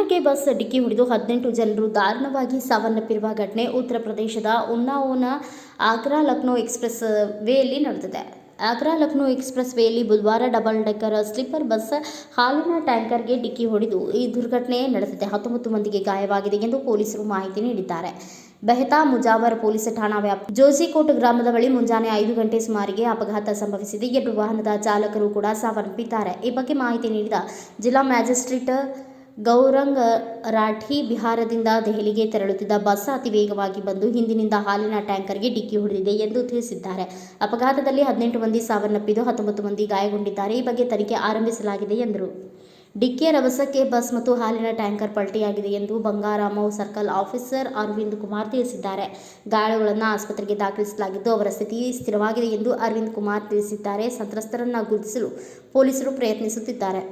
ಡಿಕ್ಕಿ ಹೊಡೆದು ಹದಿನೆಂಟು ಜನರು ದಾರುಣವಾಗಿ ಸಾವನ್ನಪ್ಪಿರುವ ಘಟನೆ ಉತ್ತರ ಪ್ರದೇಶದ ಉನ್ನಾವೋನ ಆಗ್ರಾ ಲಕ್ನೋ ಎಕ್ಸ್ಪ್ರೆಸ್ ವೇಯಲ್ಲಿ ನಡೆದಿದೆ. ಆಗ್ರಾ ಲಕ್ನೋ ಎಕ್ಸ್ಪ್ರೆಸ್ ವೇಯಲ್ಲಿ ಬುಧವಾರ ಡಬಲ್ ಡೆಕ್ಕರ್ ಸ್ಲೀಪರ್ ಬಸ್ ಹಾಲಿನ ಟ್ಯಾಂಕರ್ಗೆ ಡಿಕ್ಕಿ ಹೊಡೆದು ಈ ದುರ್ಘಟನೆ ನಡೆದಿದೆ. ಹತ್ತೊಂಬತ್ತು ಮಂದಿಗೆ ಗಾಯವಾಗಿದೆ ಎಂದು ಪೊಲೀಸರು ಮಾಹಿತಿ ನೀಡಿದ್ದಾರೆ. ಬೆಹತಾ ಮುಜಾವರ್ ಪೊಲೀಸ್ ಠಾಣಾ ವ್ಯಾಪ್ತಿ ಜೋಸಿಕೋಟ್ ಗ್ರಾಮದ ಬಳಿ ಮುಂಜಾನೆ ಐದು ಗಂಟೆ ಸುಮಾರಿಗೆ ಅಪಘಾತ ಸಂಭವಿಸಿದೆ. ಎರಡು ವಾಹನದ ಚಾಲಕರು ಕೂಡ ಸಾವನ್ನಪ್ಪಿದ್ದಾರೆ. ಈ ಬಗ್ಗೆ ಮಾಹಿತಿ ನೀಡಿದ ಜಿಲ್ಲಾ ಮ್ಯಾಜಿಸ್ಟ್ರೇಟ್ ಗೌರಂಗ್ ರಾಠಿ ಬಿಹಾರದಿಂದ ದೆಹಲಿಗೆ ತೆರಳುತ್ತಿದ್ದ ಬಸ್ ಅತಿ ವೇಗವಾಗಿ ಬಂದು ಹಿಂದಿನಿಂದ ಹಾಲಿನ ಟ್ಯಾಂಕರ್ಗೆ ಡಿಕ್ಕಿ ಹೊಡೆದಿದೆ ಎಂದು ತಿಳಿಸಿದ್ದಾರೆ. ಅಪಘಾತದಲ್ಲಿ ಹದಿನೆಂಟು ಮಂದಿ ಸಾವನ್ನಪ್ಪಿದ್ದು ಹತ್ತೊಂಬತ್ತು ಮಂದಿ ಗಾಯಗೊಂಡಿದ್ದಾರೆ. ಈ ಬಗ್ಗೆ ತನಿಖೆ ಆರಂಭಿಸಲಾಗಿದೆ ಎಂದರು. ಡಿಕ್ಕಿಯ ರಭಸಕ್ಕೆ ಬಸ್ ಮತ್ತು ಹಾಲಿನ ಟ್ಯಾಂಕರ್ ಪಲ್ಟಿಯಾಗಿದೆ ಎಂದು ಬಂಗಾರಾಮವ್ ಸರ್ಕಲ್ ಆಫೀಸರ್ ಅರವಿಂದ್ ಕುಮಾರ್ ತಿಳಿಸಿದ್ದಾರೆ. ಗಾಯಾಳುಗಳನ್ನು ಆಸ್ಪತ್ರೆಗೆ ದಾಖಲಿಸಲಾಗಿದ್ದು ಅವರ ಸ್ಥಿತಿ ಸ್ಥಿರವಾಗಿದೆ ಎಂದು ಅರವಿಂದ್ ಕುಮಾರ್ ತಿಳಿಸಿದ್ದಾರೆ. ಸಂತ್ರಸ್ತರನ್ನು ಗುರುತಿಸಲು ಪೊಲೀಸರು ಪ್ರಯತ್ನಿಸುತ್ತಿದ್ದಾರೆ.